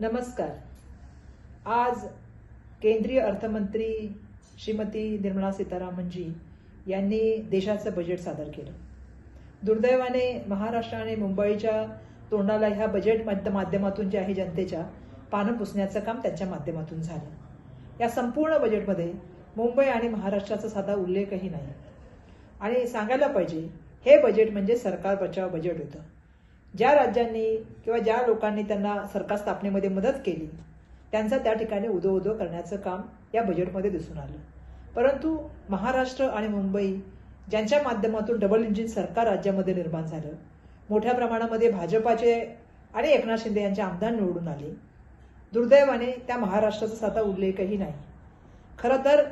नमस्कार. आज केंद्रीय अर्थमंत्री श्रीमती निर्मला सीतारामनजी यांनी देशाचं बजेट सादर केलं. दुर्दैवाने महाराष्ट्र आणि मुंबईच्या तोंडाला ह्या बजेट माध्यमातून जे आहे जनतेच्या पानं पुसण्याचं काम त्यांच्या माध्यमातून झालं. या संपूर्ण बजेटमध्ये मुंबई आणि महाराष्ट्राचा साधा उल्लेखही नाही. आणि सांगायला पाहिजे हे बजेट म्हणजे सरकार बचाव बजेट होतं. ज्या राज्यांनी किंवा ज्या लोकांनी त्यांना सरकार स्थापनेमध्ये मदत केली त्यांचं त्या ठिकाणी उदो उदो करण्याचं काम या बजेटमध्ये दिसून आलं. परंतु महाराष्ट्र आणि मुंबई ज्यांच्या माध्यमातून डबल इंजिन सरकार राज्यामध्ये निर्माण झालं मोठ्या प्रमाणामध्ये भाजपाचे आणि एकनाथ शिंदे यांचे आमदार निवडून आले. दुर्दैवाने त्या महाराष्ट्राचा साधा उल्लेखही नाही. खरं तर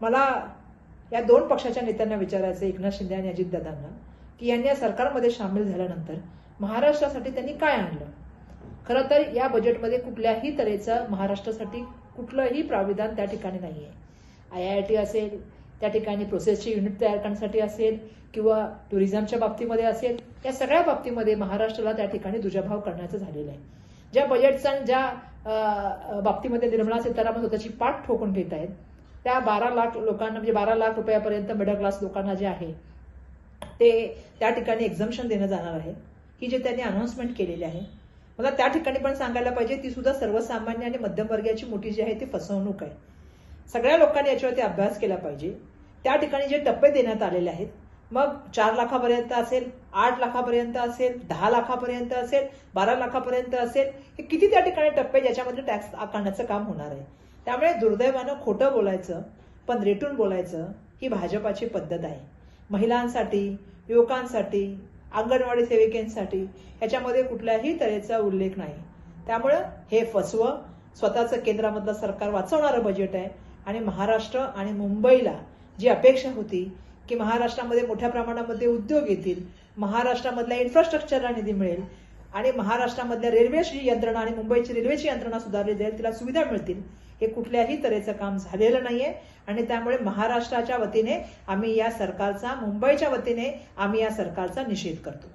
मला या दोन पक्षाच्या नेत्यांना विचारायचं एकनाथ शिंदे आणि अजितदादांना की यांनी या सरकारमध्ये सामील झाल्यानंतर महाराष्ट्रासाठी त्यांनी काय आणलं? खरं तर या बजेटमध्ये कुठल्याही तऱ्हेचं महाराष्ट्रासाठी कुठलंही प्राविधान त्या ठिकाणी नाही आहे आय आय टी असेल त्या ठिकाणी प्रोसेसची युनिट तयार करण्यासाठी असेल किंवा टुरिझमच्या बाबतीमध्ये असेल या सगळ्या बाबतीमध्ये महाराष्ट्राला त्या ठिकाणी दुजाभाव करण्याचं झालेलं आहे. ज्या बजेटचा आणि ज्या बाबतीमध्ये निर्मला सीतारामन स्वतःची पाठ ठोकून घेत आहेत त्या बारा लाख लोकांना म्हणजे बारा लाख रुपयापर्यंत मिडल क्लास लोकांना जे आहे ते त्या ठिकाणी एक्झम्शन देणं जाणार आहे. ही जे त्यांनी अनाऊन्समेंट केलेली आहे. मला त्या ठिकाणी पण सांगायला पाहिजे ती सुद्धा सर्वसामान्य आणि मध्यमवर्गीयाची मोठी जी आहे ती फसवणूक आहे. सगळ्या लोकांनी याच्यावरती अभ्यास केला पाहिजे. त्या ठिकाणी जे टप्पे देण्यात आलेले आहेत मग चार लाखापर्यंत असेल आठ लाखापर्यंत असेल दहा लाखापर्यंत असेल बारा लाखापर्यंत असेल हे किती त्या ठिकाणी टप्पे ज्याच्यामध्ये टॅक्स आकारण्याचं काम होणार आहे. त्यामुळे दुर्दैवानं खोटं बोलायचं पण रेटून बोलायचं ही भाजपाची पद्धत आहे. महिलांसाठी युवकांसाठी अंगणवाडी सेविकेंसाठी ह्याच्यामध्ये कुठल्याही तऱ्हेचा उल्लेख नाही. त्यामुळं हे फसवं स्वतःचं केंद्रामधलं सरकार वाचवणारं बजेट आहे आणि महाराष्ट्र आणि मुंबईला जी अपेक्षा होती की महाराष्ट्रामध्ये मोठ्या प्रमाणामध्ये उद्योग येतील महाराष्ट्रामधल्या इन्फ्रास्ट्रक्चरला निधी मिळेल आणि महाराष्ट्रामधल्या रेल्वेची यंत्रणा आणि मुंबईची रेल्वेची यंत्रणा सुधारली जाईल तिला सुविधा मिळतील हे कुठल्याही तऱ्हेचं काम झालेलं नाहीये. आणि त्यामुळे महाराष्ट्राच्या वतीने आम्ही या सरकारचा मुंबईच्या वतीने आम्ही या सरकारचा निषेध करतो.